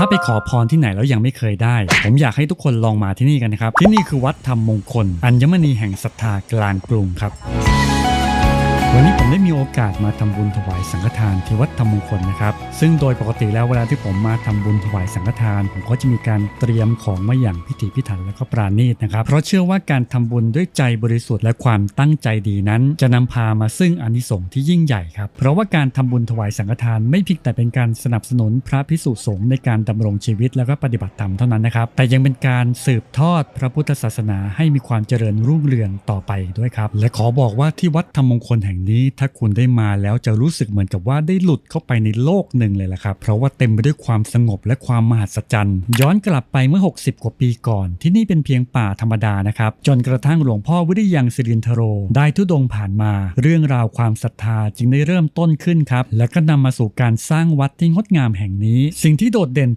ถ้าไปขอพรที่ไหนแล้วยังไม่เคยได้ ผมอยากให้ทุกคนลองมาที่นี่กันนะครับ ที่นี่คือวัดธรรมมงคล อัญมณีแห่งศรัทธากลางกรุงครับ วันนี้ผมได้มีโอกาสมาทำบุญถวายสังฆทานที่วัดธรรมมงคลนะครับ ซึ่งโดยปกติแล้วเวลาที่ผมมาทำบุญถวายสังฆทาน ผมก็จะมีการเตรียมของมาอย่างพิถีพิถันและก็ปราณีตนะครับ เพราะเชื่อว่าการทำบุญด้วยใจบริสุทธิ์และความตั้งใจดีนั้น จะนำพามาซึ่งอนิสงส์ที่ยิ่งใหญ่ครับ เพราะว่าการทำบุญถวายสังฆทานไม่เพียงแต่เป็นการสนับสนุนพระพิสุสงฆ์ในการดำรงชีวิตแล้วก็ปฏิบัติธรรมเท่านั้นนะครับ แต่ยังเป็นการสืบทอดพระพุทธศาสนาให้มีความเจริญรุ่งเรืองต่อไปด้วยครับ และขอบอกว่าที่วัดธรรมมงคลแห่งนี้ถ้าคุณได้มาแล้วจะรู้สึกเหมือนกับว่าได้หลุดเข้าไปในโลกหนึ่งเลยล่ะครับ เพราะว่าเต็มไปด้วยความสงบและความมหัศจรรย์ ย้อนกลับไปเมื่อ 60 กว่าปีก่อน ที่นี่เป็นเพียงป่าธรรมดานะครับ จนกระทั่งหลวงพ่อวิริยังสิรินทโร ได้ทุดงผ่านมา เรื่องราวความศรัทธาจึงได้เริ่มต้นขึ้นครับ และก็นำมาสู่การสร้างวัดที่งดงามแห่งนี้ สิ่งที่โดดเด่นที่